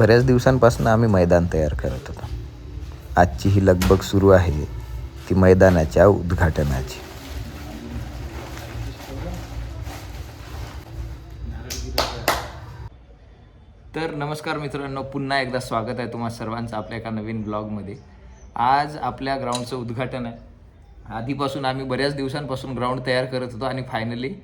बऱ्याच दिवसांपासून आम्ही मैदान तयार करत होतो. आजची ही लगबग सुरू आहे ती मैदानाच्या उद्घाटनाची. तर नमस्कार मित्रांनो पुन्हा एकदा स्वागत आहे तुम्हा सर्वांचं आपल्या एका नवीन ब्लॉगमध्ये. आज आपल्या ग्राउंडचं उद्घाटन आहे. आधीपासून आम्ही बऱ्याच दिवसांपासून ग्राउंड तयार करत होतो आणि फायनली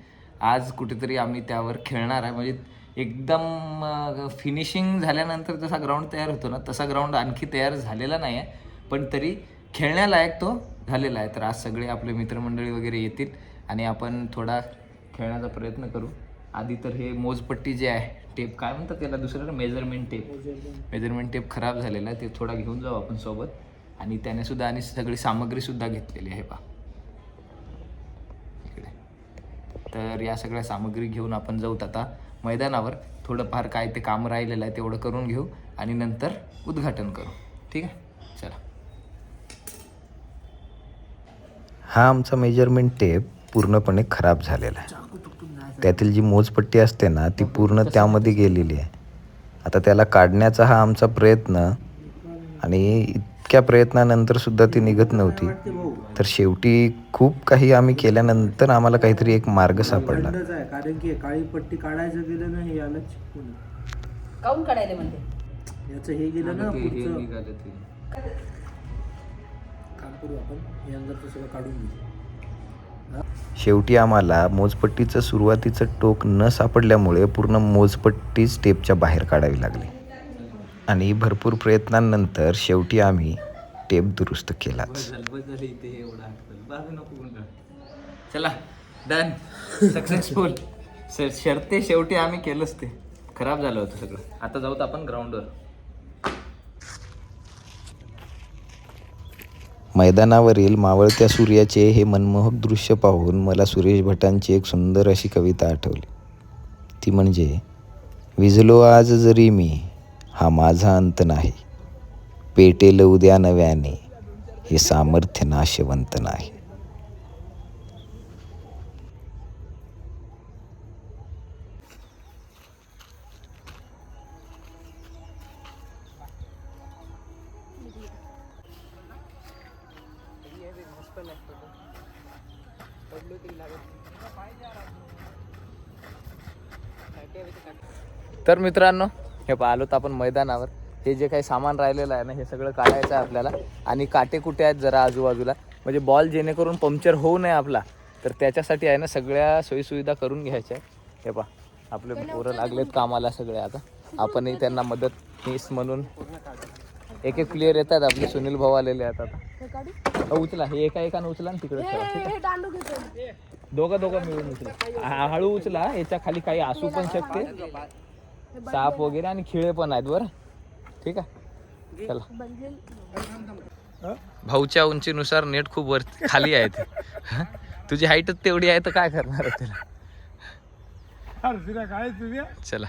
आज कुठेतरी आम्ही त्यावर खेळणार आहे. म्हणजे एकदम फिनिशिंग झाल्यानंतर जसा ग्राउंड तयार होतो ना तसा ग्राउंड आणखी तयार झालेला नाही आहे पण तरी खेळण्यालायक तो झालेला आहे. तर आज सगळे आपले मित्रमंडळी वगैरे येतील आणि आपण थोडा खेळण्याचा प्रयत्न करू. आधी तर हे मोजपट्टी जे आहे टेप काय म्हणतात त्याला दुसरं मेजरमेंट टेप मेजरमेंट टेप खराब झालेला आहे. ते थोडा घेऊन जाऊ आपण सोबत. आणि त्याने सुद्धा आणि सगळी सामग्रीसुद्धा घेतलेली आहे पा इकडे. तर या सगळ्या सामग्री घेऊन आपण जाऊत आता. मैदानावर थोडंफार काय ते काम राहिलेलं आहे तेवढं करून घेऊ आणि नंतर उद्घाटन करू. ठीक आहे? चला. हा आमचा मेजरमेंट टेप पूर्णपणे खराब झालेला आहे. त्यातील जी मोजपट्टी असते ना ती पूर्ण त्यामध्ये गेलेली आहे. आता त्याला काढण्याचा हा आमचा प्रयत्न आणि इतक्या प्रयत्नानंतर सुद्धा ती निघत नव्हती. तर शेवटी खूप काही आम्ही केल्यानंतर आम्हाला काहीतरी एक मार्ग सापडला. कारण की काळी पट्टी काढायचं गेलं ना हे आलं चिपकून काऊन काढायला म्हणते? याचं हे गेलं ना पुढचं. काम करू आपण हे सगळं काढून घेऊ. शेवटी आम्हाला मोजपट्टीचं सुरुवातीचं टोक न सापडल्यामुळे पूर्ण मोजपट्टी स्टेपच्या बाहेर काढावी लागली. आणि भरपूर प्रयत्नांनंतर शेवटी आम्ही टेप दुरुस्त केलाच. चला डन सक्सेसफुल शर्ते शेवटी आम्ही केलंच ते. खराब झालं होतं सगळं. आता जाऊत आपण ग्राउंडवर मैदानावरील मावळत्या सूर्याचे हे मनमोहक दृश्य पाहून मला सुरेश भटांची एक सुंदर अशी कविता आठवली. ती म्हणजे विझलो आज जरी मी हा माझा अंत नाही. पेटेल उद्या नव्याने हे सामर्थ्य नाशवंत नाही. तर मित्रांनो हे पहा, आलो तर आपण मैदानावर. हे जे काही सामान राहिलेलं आहे ना हे सगळं काढायचं आहे आपल्याला. आणि काटे कुठे आहेत जरा आजूबाजूला? म्हणजे बॉल जेणेकरून पंक्चर होऊ नये आपला तर त्याच्यासाठी आहे ना सगळ्या सोयीसुविधा करून घ्यायच्या हे पा आपले पोरं लागलेत कामाला सगळे आता. आपणही त्यांना मदत मीस म्हणून. एक एक प्लेअर येतात आपले सुनील भाऊ आलेले आहेत आता. उचला हे एका एकानं उचला आणि तिकडे. दोघं दोघं मिळून उचला. हळू उचला याच्या खाली काही असू पण शकते. साप वगैरे आणि खिळे पण आहेत बरं. ठीक आहे. चला. भाऊच्या उंचीनुसार नेट खूप वर खाली आहेत तुझी हाईटच तेवढी आहे तर काय करणार आहे त्याला? चला.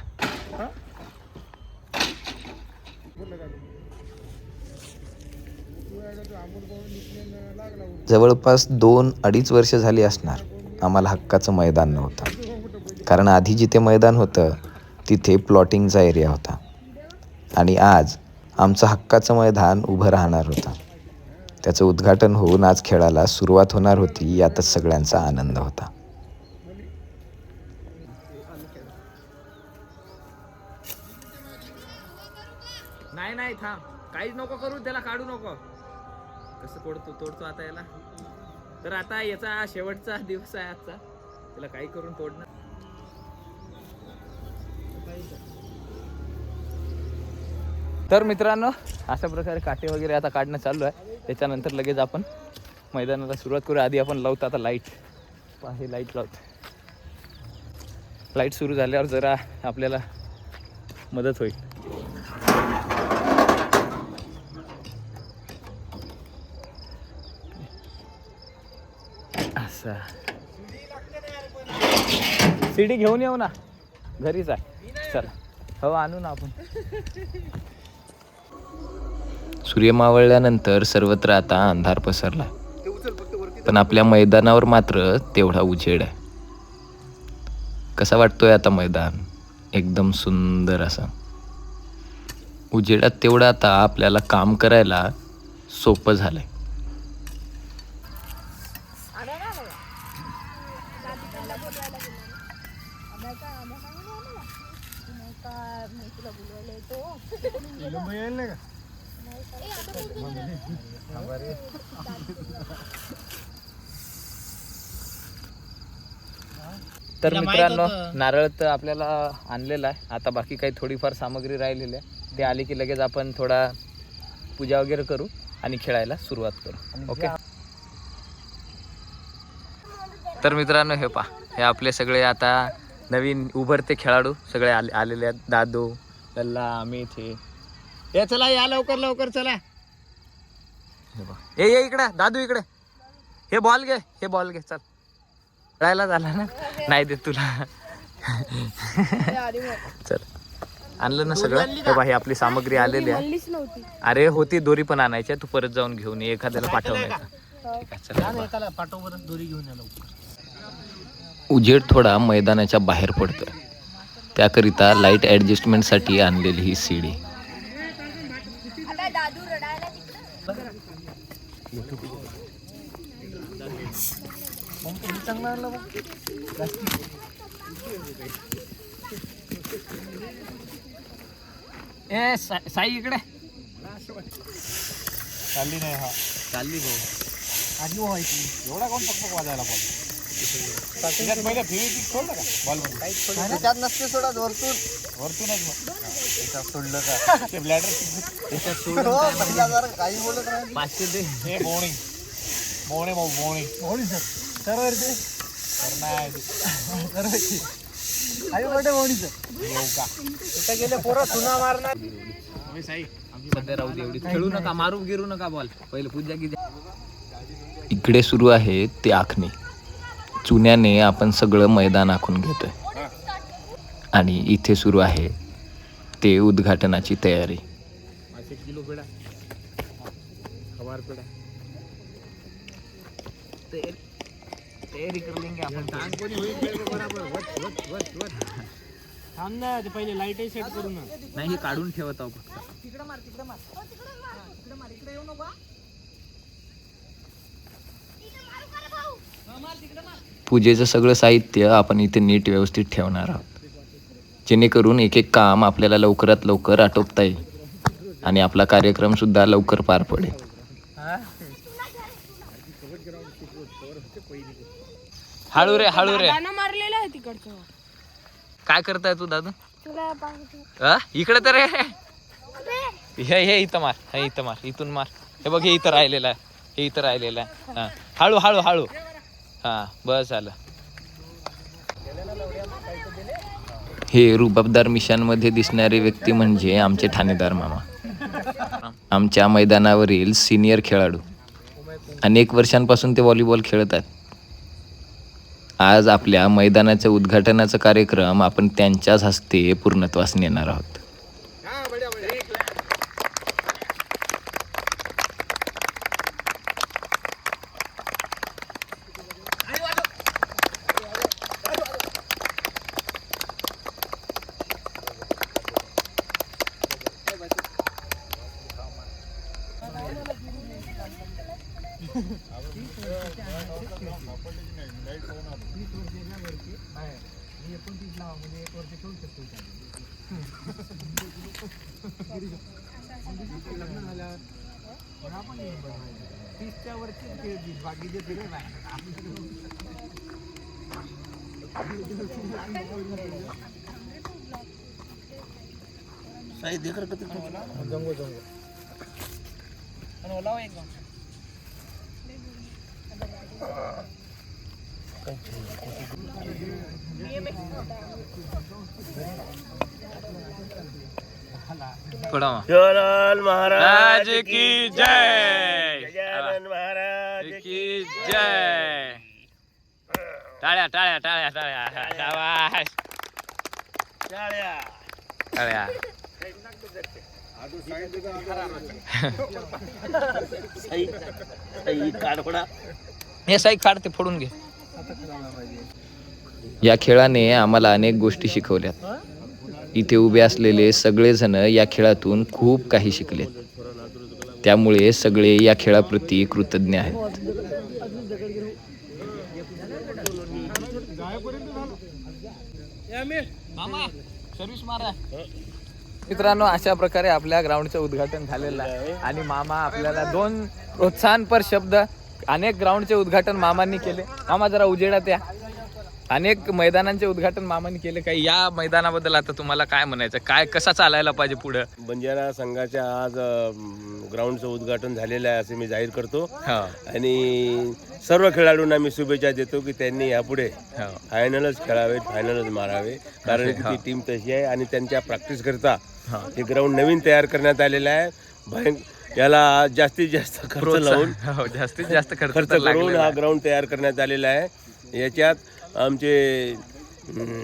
जवळपास दोन अडीच वर्ष झाली असणार. आम्हाला हक्काचं मैदान नव्हतं. कारण आधी जिथे मैदान होतं तिथे प्लॉटिंगचा एरिया होता. आणि आज आमचं हक्काचं मैदान उभं राहणार होतं. त्याचं उद्घाटन होऊन आज खेळाला सुरुवात होणार होती यातच सगळ्यांचा आनंद होता. नाही नाही थांब. काहीच नको करू त्याला काढू नको. कसं तोडतो तोडतो आता याला. तर आता याचा शेवटचा दिवस आहे आजचा. त्याला काही करून तोडणं तर मित्रांनो अशा प्रकारे काटे वगैरे आता काढणं चालू आहे. त्याच्यानंतर लगेच आपण मैदानाला सुरुवात करू आधी आपण लावतो आता लाइट हे लाइट लावतो. लाइट सुरू झाल्यावर जरा आपल्याला मदत होईल. असा. सीडी घेऊन येऊ ना. घरीच आहे. चला. हो आणू ना आपण. सूर्य मावळल्यानंतर सर्वत्र आता अंधार पसरला. पण आपल्या मैदानावर मात्र तेवढा उजेड आहे. कसा वाटतोय आता मैदान? एकदम सुंदर असा. उजेडात तेवढा आता आपल्याला काम करायला सोपं झालंय. तर मित्रांनो नारळ तर आपल्याला आणलेला आहे. आता बाकी काही थोडीफार सामग्री राहिलेली आहे. ते आले की लगेच आपण थोडा पूजा वगैरे करू आणि खेळायला सुरुवात करू. ओके? तर मित्रांनो हे पा हे आपले सगळे आता नवीन उभरते खेळाडू. सगळे आले आलेले आहेत. दादू लल्ला अमित हे. हे चला या लवकर लवकर चला. हे. ए ये इकडे दादू इकडे. हे बॉल घे हे बॉल घे चल. खेळायला झाला ना? नाही देत तुला. चल. आणलं ना सगळं? हे बा, ही आपली सामग्री आलेली आहे. अरे होती दोरी पण आणायची तू परत जाऊन घेऊन ये. एखाद्याला पाठवण्याचं उजेड थोडा मैदानाच्या बाहेर पडतोय. त्याकरिता लाइट ॲडजस्टमेंटसाठी आणलेली ही सीडी ए सा- साई इकडे. चालली नाही हा. चालली भाऊ. आधी व्हायची एवढा कोण पक्क वाजायला बॉल? त्याच्यात पहिले फिरी सोडलं का? बॉल मध्ये नसते सोडा वरतून. वरतूनच मग. त्याच्यात सोडलं का? ते ब्लॅडर काही बोलत नाही. पाचशे दे. हे बोणी. बोणे भाऊ बोणी. बोणी सर. सर्वर ते सर नाही आई मोठे बोणी सर. येऊ का? तिथे गेले पोरं सुना मारणार. साई. सध्या राहू दे एवढी. खेळू नका मारू गिरू नका बॉल पहिले पूजा की इकडे सुरू आहे ते आखणी. चुन्याने आपण सगळं मैदान आखून घेतोय. आणि इथे सुरू आहे ते उद्घाटनाची तयारी. किलो तयारी कर लेंगे आपण कोणी होईल बरोबर थांब ना ते पहिले लाईटही सेट करू ना नाही हे काढून ठेवत आहो फक्त पूजेचं सगळं साहित्य आपण इथे नीट व्यवस्थित ठेवणार आहोत. जेणेकरून एक एक काम आपल्याला लवकरात लवकर आटोपता येईल. आणि आपला कार्यक्रम सुद्धा लवकर पार पडेल. हळू रे हळू रे. मारलेलं आहे तिकडचं. काय करताय तू दादू? इकडे तर हे हे हे इथं मार हे इथं मार इथून मार. हे बघ हे इथं राहिलेलं आहे. हे इथं राहिलेलं आहे. हा. हळू हळू हळू. हा बस झालं. हे रुबाबदार मिशांमध्ये दिसणारे व्यक्ती म्हणजे आमचे ठाणेदार मामा. आमच्या मैदानावरील सिनियर खेळाडू. अनेक वर्षांपासून ते व्हॉलीबॉल खेळतात आज आपल्या मैदानाच्या उद्घाटनाचा कार्यक्रम आपण त्यांच्याच हस्ते पूर्णत्वास नेणार आहोत. तीस वर्षाच्या वरती आहे मी एकोणतीस लावा एक वर्ष ठेवू शकतो लग्न झाल्यावर पण आपण तीसच्या वरती पेड देईल बाकीचे पेड नाही साई देख रखा जंगो जंगो ओलावा एक જોરલ મહારાજ કી જય. ગજાનન મહારાજ કી જય. ટાળ્યા ટાળ્યા ટાળ્યા ટાળ્યા. સાવાસ ટાળ્યા. ટાળ્યા. સહી સહી કાઢોડા हे साईक काढते फोडून घे. या खेळाने आम्हाला अनेक गोष्टी शिकवल्यात. इथे उभे असलेले सगळेजण या खेळातून खूप काही शिकलेत. त्यामुळे सगळे या खेळाप्रती कृतज्ञ आहेत. मित्रांनो अशा प्रकारे आपल्या ग्राउंडचं उद्घाटन झालेलं आहे. आणि मामा आपल्याला दोन प्रोत्साहनपर शब्द अनेक ग्राउंडचे उद्घाटन मामांनी केले. मामा जरा उजेडात या. अनेक मैदानांचे उद्घाटन मामांनी केले. काही या मैदानाबद्दल आता तुम्हाला काय म्हणायचं? काय कसा चालायला पाहिजे पुढं? बंजारा संघाच्या आज अं, ग्राउंडचं उद्घाटन झालेलं आहे असे मी जाहीर करतो. हो. आणि सर्व खेळाडूंना मी शुभेच्छा देतो की त्यांनी यापुढे हो. फायनलच खेळावे फायनलच मारावे. कारण की ती टीम तशी आहे आणि त्यांच्या प्रॅक्टिस करता हे. ग्राउंड नवीन तयार करण्यात आलेलं आहे. भयं याला जास्तीत जास्त खर्च लावून हो जास्तीत जास्त खर्च खर्च करून हा. ग्राउंड तयार करण्यात आलेला आहे याच्यात आमचे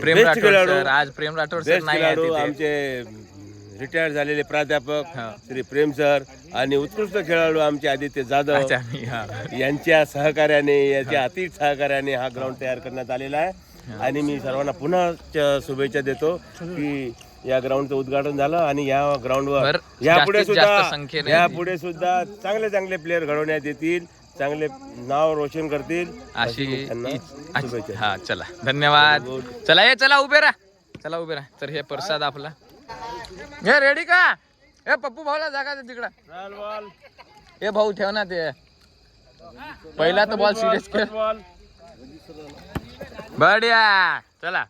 प्रेम राठोड सर आज प्रेम राठोड सर बेस्ट नाही आहेत खेळाडू तिथे. आमचे रिटायर्ड झालेले प्राध्यापक. श्री प्रेम सर आणि उत्कृष्ट खेळाडू आमचे आदित्य जाधव अच्छा मी हा यांच्या सहकार्याने याच्या अति सहकार्याने हा ग्राउंड तयार करण्यात आलेला आहे आणि मी सर्वांना पुन्हा च- शुभेच्छा देतो की या ग्राउंडचं उद्घाटन झालं आणि या ग्राउंडवर यापुढे सुद्धा यापुढे सुद्धा चांगले चांगले प्लेअर घडवण्यात येतील चांगले नाव रोशन करतील. अशी हा चला धन्यवाद. चला ये चला उभे राहा. चला उभे राहा. तर हे प्रसाद आपला. हे रेडी का? हे पप्पू भाऊला जागा दे तिकडं. हे भाऊ ठेव ना ते. पहिला तर बॉल सिरियस खेळ. बढिया. चला.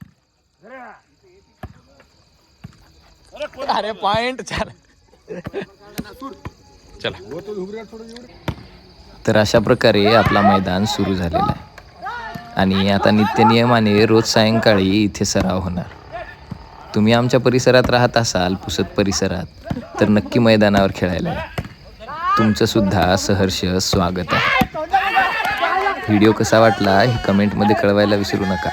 अरे पॉइंट चला. तर अशा प्रकारे आपला मैदान सुरू झालेला आहे. आणि आता नित्यनियमाने रोज सायंकाळी इथे सराव होणार. तुम्ही आमच्या परिसरात राहत असाल पुसत परिसरात तर नक्की मैदानावर खेळायला तुमचं सुद्धा सहर्ष स्वागत आहे. व्हिडिओ कसा वाटला हे कमेंटमध्ये कळवायला विसरू नका.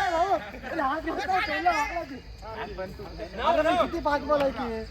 किती पाच बोलायची